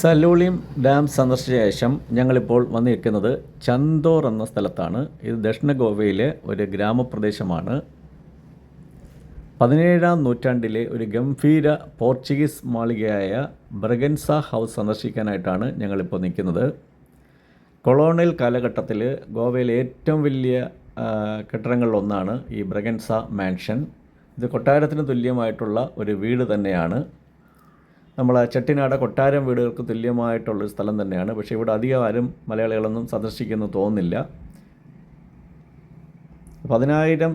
സലൂളിം dam സന്ദർശിച്ച ശേഷം ഞങ്ങളിപ്പോൾ വന്നിരിക്കുന്നത് ചന്തോർ എന്ന സ്ഥലത്താണ്. ഇത് ദക്ഷിണ ഗോവയിലെ ഒരു ഗ്രാമപ്രദേശമാണ്. പതിനേഴാം നൂറ്റാണ്ടിലെ ഒരു ഗംഭീര പോർച്ചുഗീസ് മാളികയായ ബ്രഗൻസ ഹൗസ് സന്ദർശിക്കാനായിട്ടാണ് ഞങ്ങളിപ്പോൾ നിൽക്കുന്നത്. കൊളോണിയൽ കാലഘട്ടത്തിൽ ഗോവയിലെ ഏറ്റവും വലിയ കെട്ടിടങ്ങളിലൊന്നാണ് ഈ ബ്രഗൻസ മാൻഷൻ. ഇത് കൊട്ടാരത്തിന് തുല്യമായിട്ടുള്ള ഒരു വീട് തന്നെയാണ്. നമ്മൾ ചെട്ടിനാട് കൊട്ടാരം വീടുകൾക്ക് തുല്യമായിട്ടുള്ളൊരു സ്ഥലം തന്നെയാണ്. പക്ഷേ ഇവിടെ അധികം ആരും മലയാളികളൊന്നും സന്ദർശിക്കുന്നു തോന്നുന്നില്ല. പതിനായിരം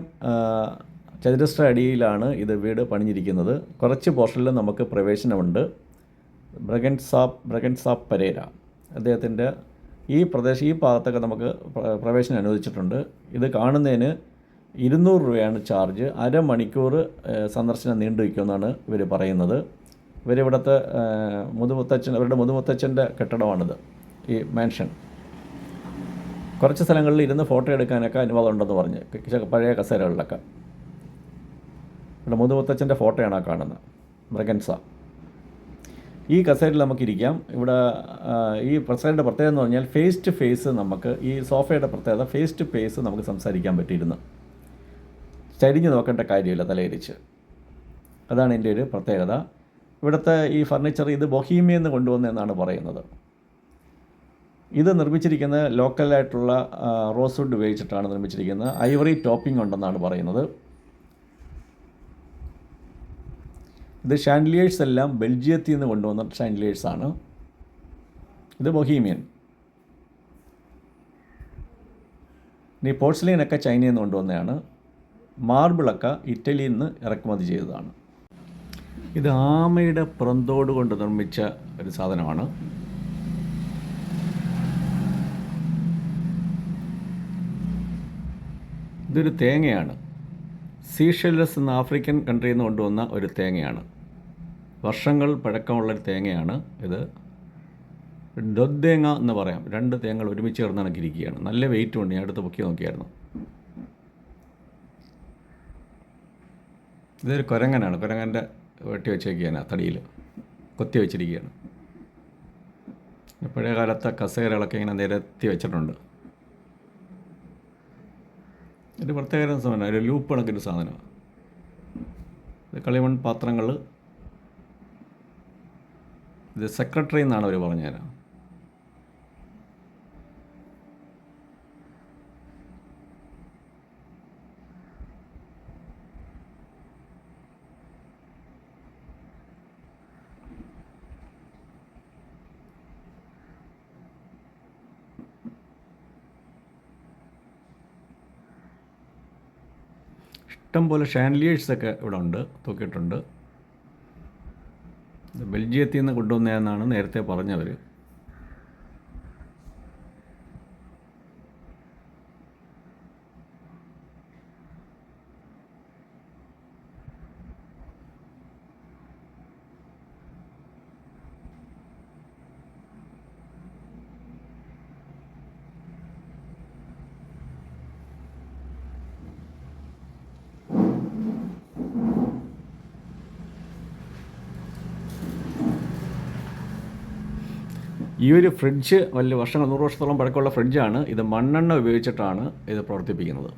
ചതുരശ്ര അടിയിലാണ് ഇത് വീട് പണിഞ്ഞിരിക്കുന്നത്. കുറച്ച് പോർഷനിൽ നമുക്ക് പ്രവേശനമുണ്ട്. ബ്രഗൻ സാപ്പ് ബ്രഗൻ സാപ്പ് പരേര. അദ്ദേഹത്തിന്റെ ഈ പ്രദേശം ഈ ഭാഗത്തൊക്കെ നമുക്ക് പ്രവേശനം അനുവദിച്ചിട്ടുണ്ട്. ഇത് കാണുന്നതിന് ഇരുന്നൂറ് രൂപയാണ് ചാർജ്. അരമണിക്കൂർ സന്ദർശനം നീണ്ടു വയ്ക്കുമെന്നാണ് ഇവർ പറയുന്നത്. ഇവരിവിടുത്തെ മുതുമുത്തച്ഛൻ അവരുടെ മുതുമുത്തച്ഛന്റെ കെട്ടിടമാണിത് ഈ മാൻഷൻ. കുറച്ച് സ്ഥലങ്ങളിൽ ഇരുന്ന് ഫോട്ടോ എടുക്കാനൊക്കെ അനുവാദം ഉണ്ടെന്ന് പറഞ്ഞ് പഴയ കസേരകളിലൊക്കെ. ഇവിടെ മുതുമുത്തച്ഛന്റെ ഫോട്ടോയാണ് ആ കാണുന്നത് മൃഗൻസ. ഈ കസേരയിൽ നമുക്കിരിക്കാം. ഇവിടെ ഈ കസേരയുടെ പ്രത്യേകത എന്ന് പറഞ്ഞാൽ ഫേസ് ടു ഫേസ് നമുക്ക് ഈ സോഫയുടെ പ്രത്യേകത ഫേസ് ടു ഫേസ് നമുക്ക് സംസാരിക്കാൻ പറ്റിയിരുന്നു. ചരിഞ്ഞ് നോക്കേണ്ട കാര്യമില്ല തലയിരിച്ച് അതാണ് എന്റെ ഒരു പ്രത്യേകത. ഇവിടുത്തെ ഈ ഫർണിച്ചർ ഇത് ബൊഹീമിയിൽ നിന്ന് കൊണ്ടുവന്നതെന്നാണ് പറയുന്നത്. ഇത് നിർമ്മിച്ചിരിക്കുന്നത് ലോക്കലായിട്ടുള്ള റോസ് വുഡ് ഉപയോഗിച്ചിട്ടാണ് നിർമ്മിച്ചിരിക്കുന്നത്. ഐവറി ടോപ്പിംഗ് ഉണ്ടെന്നാണ് പറയുന്നത്. ഇത് ഷാൻഡ്ലിയേഴ്സ് എല്ലാം ബെൽജിയത്തിൽ നിന്ന് കൊണ്ടുവന്ന ഷാൻഡ്ലിയേഴ്സ് ആണ്. ഇത് ബൊഹീമിയൻ. ഇനി പോർട്സ്ലൈനൊക്കെ ചൈനയിൽ നിന്ന് കൊണ്ടുവന്നതാണ്. മാർബിളൊക്കെ ഇറ്റലിയിൽ നിന്ന് ഇറക്കുമതി ചെയ്തതാണ്. ഇത് ആമയുടെ പ്രന്തോട് കൊണ്ട് നിർമ്മിച്ച ഒരു സാധനമാണ്. ഇതൊരു തേങ്ങയാണ്. സീഷെല്ലസ് എന്ന ആഫ്രിക്കൻ കൺട്രിയിൽ നിന്ന് കൊണ്ടുവന്ന ഒരു തേങ്ങയാണ്. വർഷങ്ങൾ പഴക്കമുള്ളൊരു തേങ്ങയാണ് ഇത്. ഡൊദ്ദേങ്ങ എന്ന് പറയാം. രണ്ട് തേങ്ങകൾ ഒരുമിച്ച് ചേർന്ന് കണക്കിരിക്കുകയാണ് നല്ല വെയിറ്റ് ഉണ്ട്. ഞാൻ അടുത്ത് പൊക്കി നോക്കിയായിരുന്നു. ഇതൊരു കൊരങ്ങനാണ്. കുരങ്ങന്റെ വെട്ടി വെച്ചേക്കുകയാണ് തടിയിൽ കൊത്തി വെച്ചിരിക്കുകയാണ്. പഴയ കാലത്തെ കസേരകളൊക്കെ ഇങ്ങനെ നിരത്തി വെച്ചിട്ടുണ്ട്. ഒരു പ്രത്യേക സാധനം ഒരു ലൂപ്പ് കണക്കിന്റെ സാധനമാണ്. കളിമൺ പാത്രങ്ങൾ. ഇത് സെക്രട്ടറി എന്നാണ് അവർ പറഞ്ഞുതരാം. ഇഷ്ടംപോലെ ഷാൻലിയേഴ്സൊക്കെ ഇവിടെ ഉണ്ട് തൂക്കിയിട്ടുണ്ട് ബെൽജിയത്തിൽ നിന്ന് കൊണ്ടുവന്നതെന്നാണ് നേരത്തെ പറഞ്ഞവർ ഈ ഒരു ഫ്രിഡ്ജ് വലിയ വർഷങ്ങൾ നൂറ് വർഷത്തോളം പഴക്കമുള്ള ഫ്രിഡ്ജാണ് ഇത് മണ്ണെണ്ണ ഉപയോഗിച്ചിട്ടാണ് ഇത് പ്രവർത്തിപ്പിക്കുന്നത്.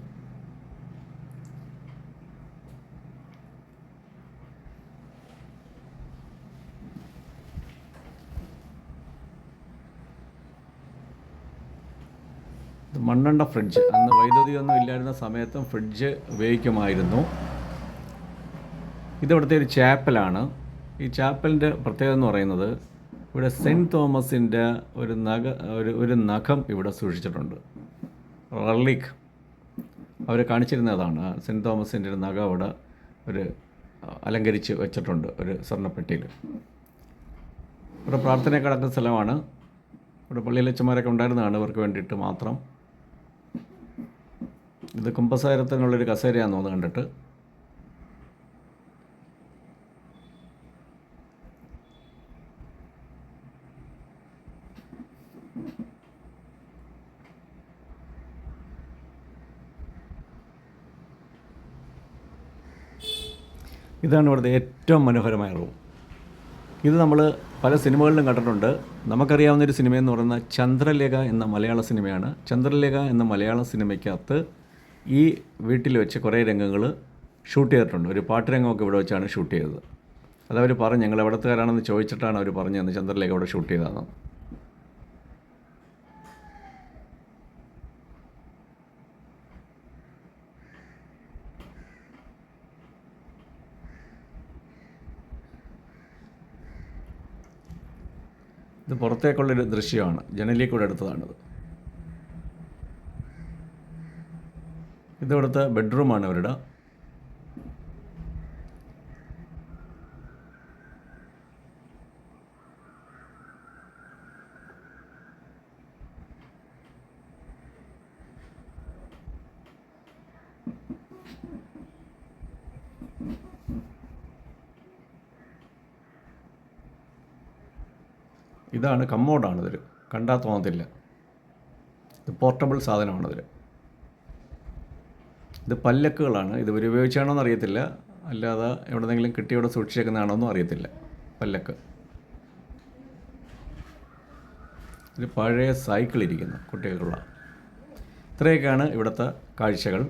മണ്ണെണ്ണ ഫ്രിഡ്ജ് അന്ന് വൈദ്യുതി ഒന്നും ഇല്ലായിരുന്ന സമയത്തും ഫ്രിഡ്ജ് ഉപയോഗിക്കുമായിരുന്നു. ഇതിവിടുത്തെ ഒരു ചാപ്പലാണ് ഈ ചാപ്പലിന്റെ പ്രത്യേകത എന്ന് പറയുന്നത് ഇവിടെ സെന്റ് തോമസിന്റെ ഒരു നഖ ഒരു ഒരു നഖം ഇവിടെ സൂക്ഷിച്ചിട്ടുണ്ട്. റള്ളിക്. അവർ കാണിച്ചിരുന്നതാണ്. സെന്റ് തോമസിന്റെ ഒരു നഖം അവിടെ ഒരു അലങ്കരിച്ച് വെച്ചിട്ടുണ്ട് ഒരു സ്വർണപ്പെട്ടിയിൽ. ഇവിടെ പ്രാർത്ഥന കിടക്കുന്ന സ്ഥലമാണ്. ഇവിടെ പള്ളിയിലച്ചന്മാരൊക്കെ ഉണ്ടായിരുന്നതാണ് ഇവർക്ക് വേണ്ടിയിട്ട് മാത്രം. ഇത് കുംഭസാരത്തിനുള്ളൊരു കസേരയാണെന്ന് തോന്നുന്നു കണ്ടിട്ട്. ഇതാണ് ഇവിടുത്തെ ഏറ്റവും മനോഹരമായ റൂം. ഇത് നമ്മൾ പല സിനിമകളിലും കണ്ടിട്ടുണ്ട്. നമുക്കറിയാവുന്ന ഒരു സിനിമയെന്ന് പറയുന്ന ചന്ദ്രലേഖ എന്ന മലയാള സിനിമയാണ്. ചന്ദ്രലേഖ എന്ന മലയാള സിനിമയ്ക്കകത്ത് ഈ വീട്ടിൽ വെച്ച് കുറേ രംഗങ്ങൾ ഷൂട്ട് ചെയ്തിട്ടുണ്ട്. ഒരു പാട്ട് രംഗമൊക്കെ ഇവിടെ വെച്ചാണ് ഷൂട്ട് ചെയ്തത്. അതവർ പറഞ്ഞു ഞങ്ങൾ എവിടത്തുകാരാണെന്ന് ചോദിച്ചിട്ടാണ് അവർ പറഞ്ഞു തന്നെ ചന്ദ്രലേഖ ഇവിടെ ഷൂട്ട് ചെയ്തതാണ് ഇത് പുറത്തേക്കുള്ളൊരു ദൃശ്യമാണ്. ജനലിൽ കൂടെ എടുത്തതാണിത്. ഇത് ഇവിടുത്തെ ബെഡ്റൂമാണ് അവരുടെ ഇതാണ് കമ്മോഡാണ് ഇതൊരു കണ്ടാൽ തോന്നത്തില്ല. ഇത് പോർട്ടബിൾ സാധനമാണിതിൽ. ഇത് പല്ലക്കുകളാണ്. ഇത് ഉപയോഗിച്ചാണോ എന്ന് അറിയത്തില്ല അല്ലാതെ എവിടെന്നെങ്കിലും കിട്ടിയവിടെ സൂക്ഷിച്ചേക്കുന്നതാണോ എന്നും അറിയത്തില്ല. പല്ലക്ക്. ഇത് പഴയ സൈക്കിൾ ഇരിക്കുന്നു കുട്ടികൾക്കുള്ള. ഇത്രയൊക്കെയാണ് ഇവിടുത്തെ കാഴ്ചകൾ.